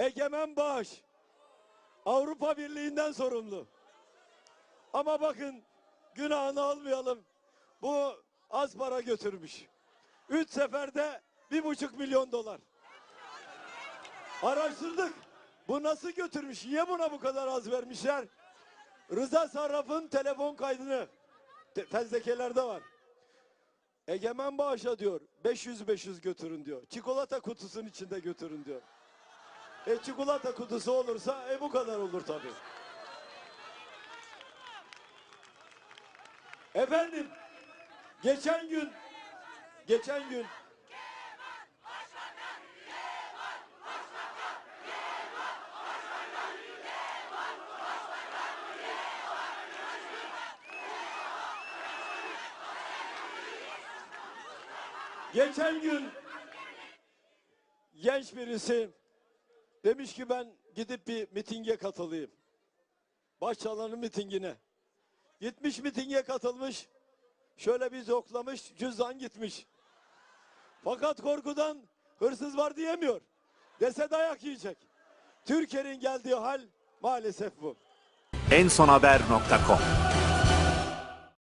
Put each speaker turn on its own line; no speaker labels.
Egemen Bağış Avrupa Birliği'nden sorumlu. Ama bakın günahını almayalım. Bu az para götürmüş. Üç seferde bir buçuk milyon dolar. Araştırdık. Bu nasıl götürmüş? Niye buna bu kadar az vermişler? Rıza Sarraf'ın telefon kaydını te- fezlekelerde var. Egemen Bağış'a diyor 500-500 götürün diyor. Çikolata kutusunun içinde götürün diyor. E çikolata kutusu olursa e bu kadar olur tabii. Efendim geçen gün geçen gün Geçen gün genç birisi demiş ki ben gidip bir mitinge katılayım. Başçalanın mitingine. Gitmiş mitinge katılmış. Şöyle bir zoklamış, cüzdan gitmiş. Fakat korkudan hırsız var diyemiyor. Dese dayak yiyecek. Türkiye'nin geldiği hal maalesef bu.
ensonhaber.com